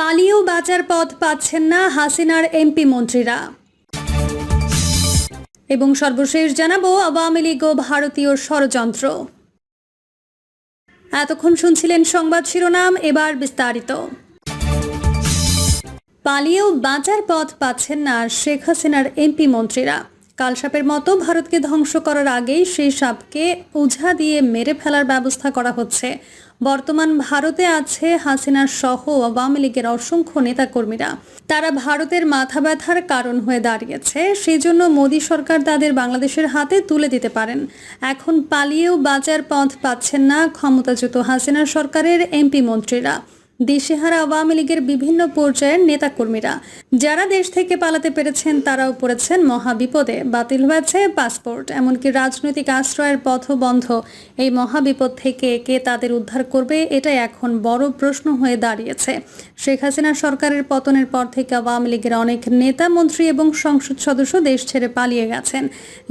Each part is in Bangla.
পালিয়েও বাঁচার পথ পাচ্ছেন না হাসিনার এমপি মন্ত্রীরা। এবং সর্বশেষ জানাব, আওয়ামী লীগ ও ভারতীয় ষড়যন্ত্র। এতক্ষণ শুনছিলেন সংবাদ শিরোনাম, এবার বিস্তারিত। পালিয়েও বাঁচার পথ পাচ্ছেন না শেখ হাসিনার এমপি মন্ত্রীরা। কালসাপের মতো ভারতকে ধ্বংস করার আগেই সেই সাপকে ওঝা দিয়ে মেরে ফেলার ব্যবস্থা করা হচ্ছে। বর্তমান ভারতে আছে হাসিনার সহ আওয়ামী লীগের অসংখ্য নেতাকর্মীরা। তারা ভারতের মাথা ব্যথার কারণ হয়ে দাঁড়িয়েছে। সেই জন্য মোদী সরকার তাদের বাংলাদেশের হাতে তুলে দিতে পারেন। এখন পালিয়েও বাজার পথ পাচ্ছেন না ক্ষমতাচ্যুত হাসিনা সরকারের এমপি মন্ত্রীরা। দিশেহারা আওয়ামী লীগের বিভিন্ন পর্যায়ের নেতাকর্মীরা। যারা দেশ থেকে পালাতে পেরেছেন, তারাও পড়েছেন মহাবিপদে বাতিল হয়েছে পাসপোর্ট, এমনকি রাজনৈতিক আশ্রয়ের পথ বন্ধ। এই মহাবিপদ থেকে কে তাদের উদ্ধার করবে এটাই এখন বড় প্রশ্ন হয়ে দাঁড়িয়েছে। শেখ হাসিনা সরকারের পতনের পর থেকে আওয়ামী লীগের অনেক নেতা, মন্ত্রী এবং সংসদ সদস্য দেশ ছেড়ে পালিয়ে গেছেন।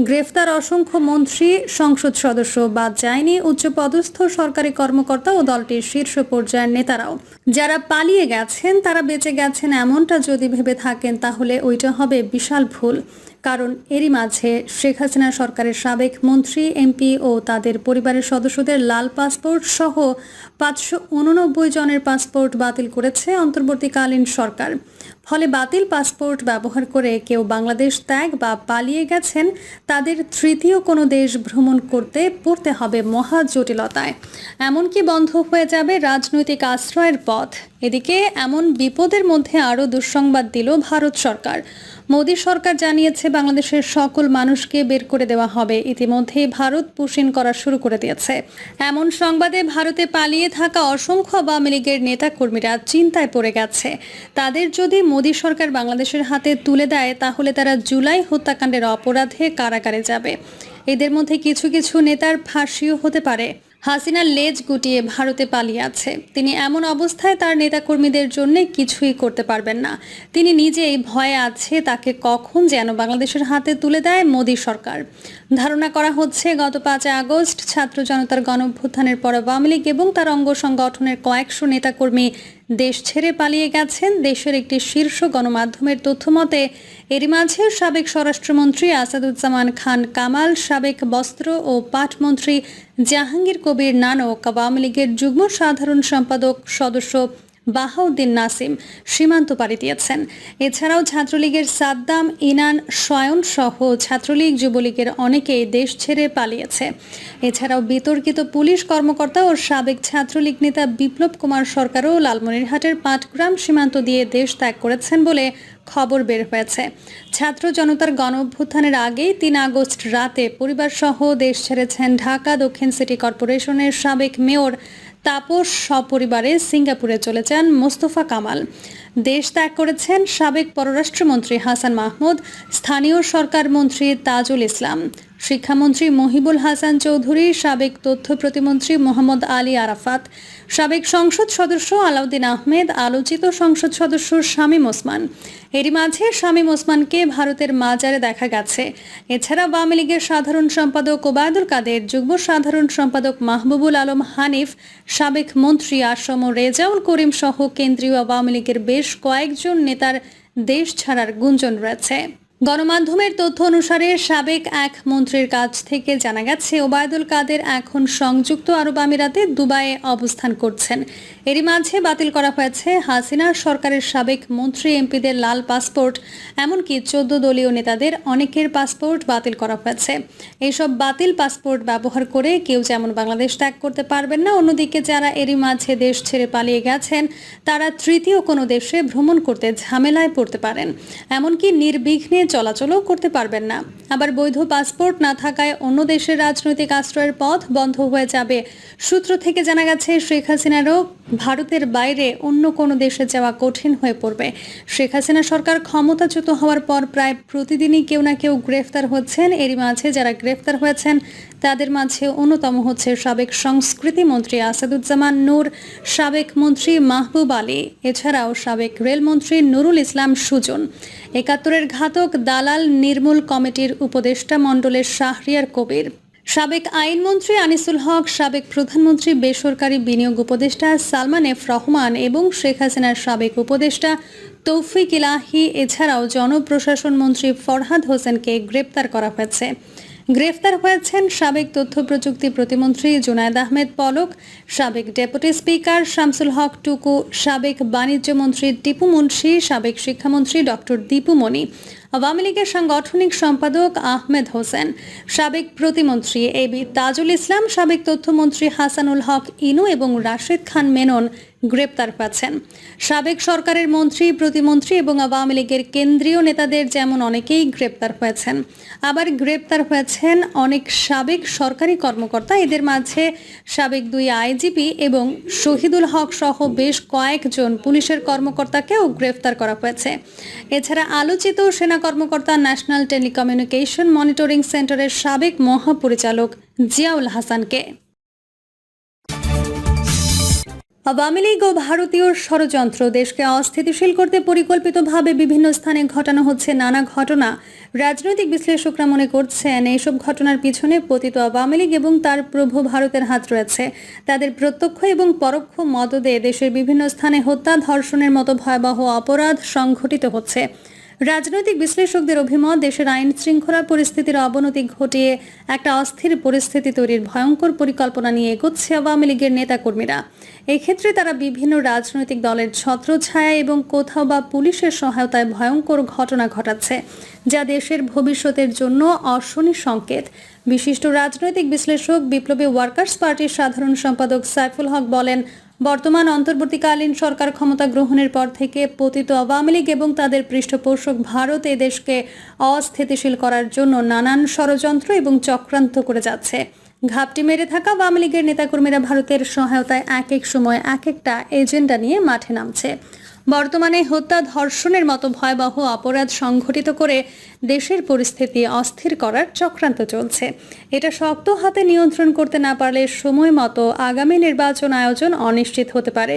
গ্রেফতার অসংখ্য মন্ত্রী, সংসদ সদস্য বাদ যায়নি উচ্চপদস্থ সরকারি কর্মকর্তা ও দলটির শীর্ষ পর্যায়ের নেতারাও। যারা পালিয়ে গেছেন, তারা বেঁচে গেছেন এমনটা যদি ভেবে থাকেন, তাহলে ওইটা হবে বিশাল ভুল। কারণ এরই মাঝে শেখ হাসিনা সরকারের সাবেক মন্ত্রী, এমপি ও তাদের পরিবারের সদস্যদের লাল পাসপোর্ট সহ পাঁচশো উননব্বই জনের পাসপোর্ট বাতিল করেছে অন্তর্বর্তীকালীন সরকার। ফলে বাতিল পাসপোর্ট ব্যবহার করে কেউ বাংলাদেশ ত্যাগ বা পালিয়ে গেছেন, তাদের তৃতীয় কোনো দেশ ভ্রমণ করতে পড়তে হবে মহা জটিলতায়। এমনকি বন্ধ হয়ে যাবে রাজনৈতিক আশ্রয়ের পথ। এদিকে এমন বিপদের মধ্যে আরও দুঃসংবাদ দিল ভারত সরকার। মোদী সরকার জানিয়েছে, বাংলাদেশের সকল মানুষকে বের করে দেওয়া হবে। ইতিমধ্যেই ভারত পুষিন করা শুরু করে দিয়েছে। এমন সংবাদে ভারতে পালিয়ে থাকা অসংখ্য আওয়ামী লীগের নেতাকর্মীরা চিন্তায় পড়ে গেছে। তাদের যদি মোদী সরকার বাংলাদেশের হাতে তুলে দেয়, তাহলে তারা জুলাই হত্যাকাণ্ডের অপরাধে কারাগারে যাবে। এদের মধ্যে কিছু কিছু নেতার ফাঁসিও হতে পারে। হাসিনার লেজ গুটিয়ে ভারতে পালিয়ে আছে। তিনি এমন অবস্থায় তার নেতাকর্মীদের জন্য কিছুই করতে পারবেন না। তিনি নিজেই ভয়ে আছে, তাকে কখন যেন বাংলাদেশের হাতে তুলে দেয় মোদী সরকার। ধারণা করা হচ্ছে, গত পাঁচ আগস্ট ছাত্র জনতার গণঅভ্যুত্থানের পর আওয়ামী লীগ এবং তার অঙ্গ সংগঠনের কয়েকশো নেতাকর্মী দেশ ছেড়ে পালিয়ে গেছেন দেশের একটি শীর্ষ গণমাধ্যমের তথ্যমতে এরই মাঝে সাবেক স্বরাষ্ট্রমন্ত্রী আসাদুজ্জামান খান কামাল, সাবেক বস্ত্র ও পাটমন্ত্রী জাহাঙ্গীর কবির নানক আওয়ামী লীগের যুগ্ম সাধারণ সম্পাদক সদস্য বাহাউদ্দিন নাসিম সীমান্ত পাড়ি দিয়েছেন। এছাড়াও ছাত্রলীগের সাদ্দাম, ইনান, শয়ন সহ ছাত্রলীগ যুবলীগের অনেকেই দেশ ছেড়ে পালিয়েছে। এছাড়াও বিতর্কিত পুলিশ কর্মকর্তা ও সাবেক ছাত্রলীগ নেতা বিপ্লব কুমার সরকারও লালমনিরহাটের পাটগ্রাম সীমান্ত দিয়ে দেশ ত্যাগ করেছেন বলে খবর বের হয়েছে। ছাত্র জনতার গণ অভ্যুত্থানের আগেই তিন আগস্ট রাতে পরিবার সহ দেশ ছেড়েছেন ঢাকা দক্ষিণ সিটি কর্পোরেশনের সাবেক মেয়র তাপস সপরিবারে সিঙ্গাপুরে চলে যান মোস্তফা কামাল। দেশ ত্যাগ করেছেন সাবেক পররাষ্ট্রমন্ত্রী হাসান মাহমুদ, স্থানীয় সরকার মন্ত্রী তাজুল ইসলাম। শিক্ষামন্ত্রী মহিবুল হাসান চৌধুরী, সাবেক তথ্য প্রতিমন্ত্রী মোহাম্মদ আলী আরাফাত, সাবেক সংসদ সদস্য আলাউদ্দিন আহমেদ, আলোচিত সংসদ সদস্য শামীম ওসমান। এরই মাঝে শামীম ওসমানকে ভারতের মাজারে দেখা গেছে। এছাড়া আওয়ামী লীগের সাধারণ সম্পাদক ওবায়দুল কাদের, যুগ্ম সাধারণ সম্পাদক মাহবুবুল আলম হানিফ, সাবেক মন্ত্রী আসম রেজাউল করিম সহ কেন্দ্রীয় আওয়ামী লীগের বেশ কয়েকজন নেতার দেশ ছাড়ার গুঞ্জন রয়েছে। গণমাধ্যমের তথ্য অনুসারে সাবেক এক মন্ত্রীর কাছ থেকে জানা গেছে, ওবায়দুল কাদের এখন সংযুক্ত আরব আমিরাতে দুবাইয়ে অবস্থান করছেন। এরই মাঝে বাতিল করা হয়েছে হাসিনার সরকারের সাবেক মন্ত্রী এমপিদের লাল পাসপোর্ট, এমনকি চোদ্দ দলীয় নেতাদের অনেকের পাসপোর্ট বাতিল করা হয়েছে। এইসব বাতিল পাসপোর্ট ব্যবহার করে কেউ যেমন বাংলাদেশ ত্যাগ করতে পারবেন না, অন্যদিকে যারা এরই মাঝে দেশ ছেড়ে পালিয়ে গেছেন, তারা তৃতীয় কোনো দেশে ভ্রমণ করতে ঝামেলায় পড়তে পারেন। এমনকি নির্বিঘ্নে চলাচলও করতে পারবেন না। আবার বৈধ পাসপোর্ট না থাকায় অন্য দেশের রাজনৈতিক আশ্রয়ের পথ বন্ধ হয়ে যাবে। সূত্র থেকে জানা গেছে, শেখ হাসিনারও ভারতের বাইরে অন্য কোনো দেশে যাওয়া কঠিন হয়ে পড়বে। শেখ হাসিনা সরকার ক্ষমতাচ্যুত হওয়ার পর প্রায় প্রতিদিনই কেউ না কেউ গ্রেফতার হচ্ছেন। এরই মাঝে যারা গ্রেফতার হয়েছেন, তাদের মাঝে অন্যতম হচ্ছে সাবেক সংস্কৃতি মন্ত্রী আসাদুজ্জামান নূর, সাবেক মন্ত্রী মাহবুব আলী, এছাড়াও সাবেক রেলমন্ত্রী নুরুল ইসলাম সুজন। একাত্তরের ঘাতক দালাল নির্মূল কমিটির উপদেষ্টা মণ্ডলের শাহরিয়ার কবির। সাবেক আইনমন্ত্রী আনিসুল হক, সাবেক প্রধানমন্ত্রী বেসরকারি বিনিয়োগ উপদেষ্টা সালমান এফ রহমান এবং শেখ হাসিনার সাবেক উপদেষ্টা তৌফিক ইলাহি, এছাড়াও জনপ্রশাসন মন্ত্রী ফরহাদ হোসেনকে গ্রেপ্তার করা হয়েছে। গ্রেফতার হয়েছেন সাবেক তথ্য প্রযুক্তি প্রতিমন্ত্রী জুনায়দ আহমেদ পলক, সাবেক ডেপুটি স্পিকার শামসুল হক টুকু, সাবেক বাণিজ্য মন্ত্রী টিপু মুন্সি, সাবেক শিক্ষামন্ত্রী ডক্টর দীপু মনি। আওয়ামী লীগের সাংগঠনিক সম্পাদক আহমেদ হোসেন, সাবেক প্রতিমন্ত্রী এ বি তাজুল ইসলাম, সাবেক তথ্যমন্ত্রী হাসানুল হক ইনু এবং রাশেদ খান মেনন গ্রেপ্তার পাচ্ছেন। সাবেক সরকারের মন্ত্রী, প্রতিমন্ত্রী এবং আওয়ামী লীগের কেন্দ্রীয় নেতাদের যেমন অনেকেই গ্রেপ্তার হয়েছেন, আবার গ্রেপ্তার হয়েছেন অনেক সাবেক সরকারি কর্মকর্তা। এদের মাঝে সাবেক দুই আইজিপি এবং শহীদুল হক সহ বেশ কয়েকজন পুলিশের কর্মকর্তাকেও গ্রেপ্তার করা হয়েছে। এছাড়া আলোচিত সেনা কর্মকর্তা ন্যাশনাল টেলিকমিউনিকেশন মনিটরিং সেন্টারের সাবেক মহাপরিচালক জিয়াউল হাসানকে। আওয়ামী লীগ ও ভারতীয় ষড়যন্ত্র দেশকে অস্থিতিশীল করতে পরিকল্পিতভাবে বিভিন্ন স্থানে ঘটানো হচ্ছে নানা ঘটনা। রাজনৈতিক বিশ্লেষকরা মনে করছেন, এইসব ঘটনার পিছনে পতিত আওয়ামী লীগ এবং তার প্রভু ভারতের হাত রয়েছে। তাদের প্রত্যক্ষ এবং পরোক্ষ মদদে দেশের বিভিন্ন স্থানে হত্যা, ধর্ষণের মতো ভয়াবহ অপরাধ সংঘটিত হচ্ছে। রাজনৈতিক বিশ্লেষকদের অভিমত, দেশের আইন শৃঙ্খলা পরিস্থিতির অবনতি ঘটিয়ে একটা অস্থির পরিস্থিতি তৈরির ভয়ঙ্কর পরিকল্পনা নিয়ে এগোচ্ছে আওয়ামী লীগের নেতাকর্মীরা। এক্ষেত্রে তারা বিভিন্ন রাজনৈতিক দলের ছত্রছায়া এবং কোথাও বা পুলিশের সহায়তায় ভয়ঙ্কর ঘটনা ঘটাচ্ছে, যা দেশের ভবিষ্যতের জন্য অশনি সংকেত। বিশিষ্ট রাজনৈতিক বিশ্লেষক বিপ্লবী ওয়ার্কার্স পার্টির সাধারণ সম্পাদক সাইফুল হক বলেন বর্তমান অন্তর্বর্তীকালীন সরকার ক্ষমতা গ্রহণের পর থেকে পতিত আওয়ামী লীগ এবং তাদের পৃষ্ঠপোষক ভারত দেশকে অস্থিতিশীল করার জন্য নানান ষড়যন্ত্র এবং চক্রান্ত করে যাচ্ছে। ঘাপটি মেরে থাকা আওয়ামী লীগের নেতাকর্মীরা ভারতের সহায়তায় এক এক সময় এক একটা এজেন্ডা নিয়ে মাঠে নামছে। বর্তমানে হত্যা ধর্ষণের মতো ভয়াবহ অপরাধ সংঘটিত করে দেশের পরিস্থিতি অস্থির করার চক্রান্ত চলছে। এটা শক্ত হাতে নিয়ন্ত্রণ করতে না পারলে সময় মতো আগামী নির্বাচন আয়োজন অনিশ্চিত হতে পারে।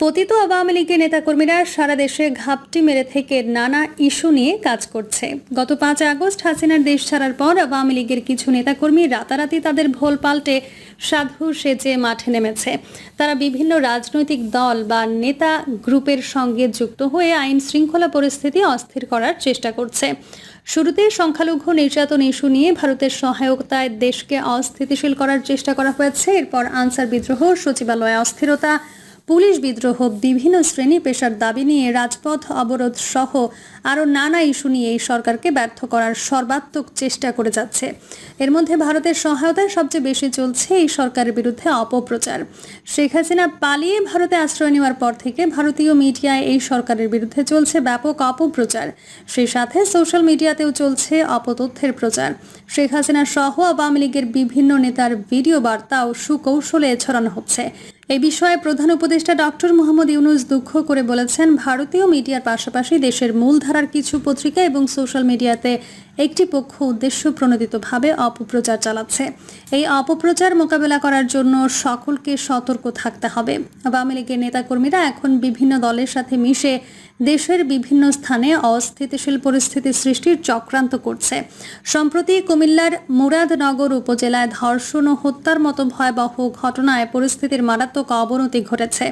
পতিত আওয়ামী লীগের নেতাকর্মীরা সারা দেশে ঘাপটি মেরে থেকে নানা ইস্যু নিয়ে কাজ করছে। গত পাঁচ আগস্ট হাসিনার দেশ ছাড়ার পর আওয়ামী লীগের কিছু নেতাকর্মী রাতারাতি তাদের ভোল পাল্টে সাধু সেজে মাঠে নেমেছে। তারা বিভিন্ন রাজনৈতিক দল বা নেতা গ্রুপের সঙ্গে যুক্ত হয়ে আইন শৃঙ্খলা পরিস্থিতি অস্থির করার চেষ্টা করছে। শুরুতে সংখ্যালঘু নির্যাতন ইস্যু নিয়ে ভারতের সহায়তায় দেশকে অস্থিতিশীল করার চেষ্টা করা হয়েছে। এরপর আনসার বিদ্রোহ, সচিবালয়ে অস্থিরতা পুলিশ বিদ্রোহ, বিভিন্ন শ্রেণি পেশার দাবি নিয়ে রাজপথ অবরোধ সহ আরও নানা ইস্যু নিয়ে এই সরকারকে ব্যর্থ করার সর্বাত্মক চেষ্টা করে যাচ্ছে। এর মধ্যে ভারতের সহায়তায় সবচেয়ে বেশি চলছে এই সরকারের বিরুদ্ধে অপপ্রচার। শেখ হাসিনা পালিয়ে ভারতে আশ্রয় নেওয়ার পর থেকে ভারতীয় মিডিয়ায় এই সরকারের বিরুদ্ধে চলছে ব্যাপক অপপ্রচার। সেই সাথে সোশ্যাল মিডিয়াতেও চলছে অপতথ্যের প্রচার। শেখ হাসিনা সহ আওয়ামী লীগের বিভিন্ন নেতার ভিডিও বার্তাও সুকৌশলে ছড়ানো হচ্ছে। এই বিষয়ে প্রধান উপদেষ্টা ডক্টর মোহাম্মদ ইউনুস দুঃখ করে বলেছেন, ভারতীয় মিডিয়ার পাশাপাশি দেশের মূলধারার কিছু পত্রিকা এবং সোশ্যাল মিডিয়াতে একটি পক্ষ উদ্দেশ্য প্রণোদিতভাবে অপপ্রচার চালাচ্ছে। এই অপপ্রচার মোকাবেলা করার জন্য সকলকে সতর্ক থাকতে হবে। আওয়ামী লীগের নেতাকর্মীরা এখন বিভিন্ন দলের সাথে মিশে দেশের বিভিন্ন স্থানে অস্থিতিশীল পরিস্থিতি সৃষ্টির চক্রান্ত করছে। সম্প্রতি কুমিল্লার মুরাদনগর উপজেলায় ধর্ষণ ও হত্যার মতো ভয়াবহ ঘটনায় পরিস্থিতির মারাত্মক অবনতি ঘটেছে।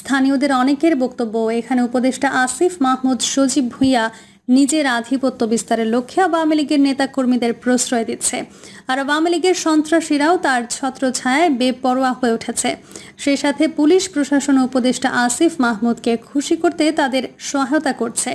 স্থানীয়দের অনেকের বক্তব্য, এখানে উপদেষ্টা আসিফ মাহমুদ সজীব ভুইয়া নিজের আধিপত্য বিস্তারের লক্ষ্যে আওয়ামী লীগের নেতাকর্মীদের প্রশ্রয় দিচ্ছে। আর আওয়ামী লীগের সন্ত্রাসীরাও তার ছত্রছায়ায় বেপরোয়া হয়ে উঠেছে। সেই সাথে পুলিশ প্রশাসন উপদেষ্টা আসিফ মাহমুদকে খুশি করতে তাদের সহায়তা করছে।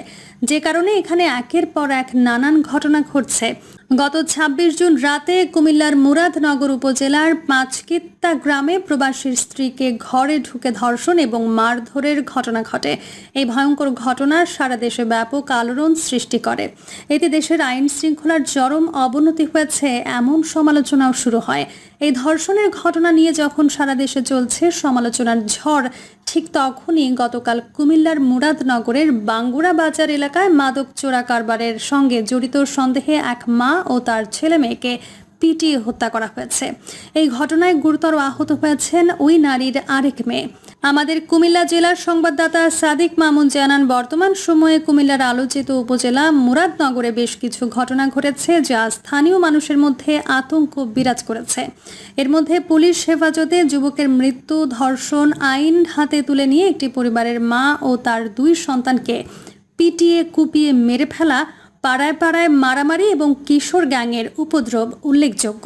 যে কারণে এখানে একের পর এক নানান ঘটনা ঘটছে। গত ২৬ জুন রাতে কুমিল্লার মুরাদনগর উপজেলার পাঁচকিত্তা গ্রামে প্রবাসীর স্ত্রীকে ঘরে ঢুকে ধর্ষণ এবং মারধরের ঘটনা ঘটে। এই ভয়ঙ্কর ঘটনা সারা দেশে ব্যাপক আলোড়ন সৃষ্টি করে। এতে দেশের আইন শৃঙ্খলার চরম অবনতি হয়েছে, এমন সমালোচনাও শুরু হয়। এই ধর্ষণের ঘটনা নিয়ে যখন সারা দেশে চলছে, সমালোচনার ঝড় ঠিক তখনই গতকাল কুমিল্লার মুরাদনগরের বাঙ্গুড়া বাজার এলাকায় মাদক চোরা কারবারের সঙ্গে জড়িত সন্দেহে এক মা ও তার ছেলে মেয়েকে পিটিয়ে হত্যা করা হয়েছে। এই ঘটনায় গুরুতর আহত হয়েছেন ওই নারীর আরেক মেয়ে। আমাদের কুমিল্লা জেলার সংবাদদাতা সাদিক মামুন জানান, বর্তমান সময়ে কুমিল্লার আলোচিত উপজেলা মুরাদনগরে বেশ কিছু ঘটনা ঘটেছে যা স্থানীয় মানুষের মধ্যে আতঙ্ক বিরাজ করেছে। এর মধ্যে পুলিশ হেফাজতে যুবকের মৃত্যু, ধর্ষণ, আইন হাতে তুলে নিয়ে একটি পরিবারের মা ও তার দুই সন্তানকে পিটিয়ে কুপিয়ে মেরে ফেলা, পাড়ায় পাড়ায় মারামারি এবং কিশোর গ্যাংয়ের উপদ্রব উল্লেখযোগ্য।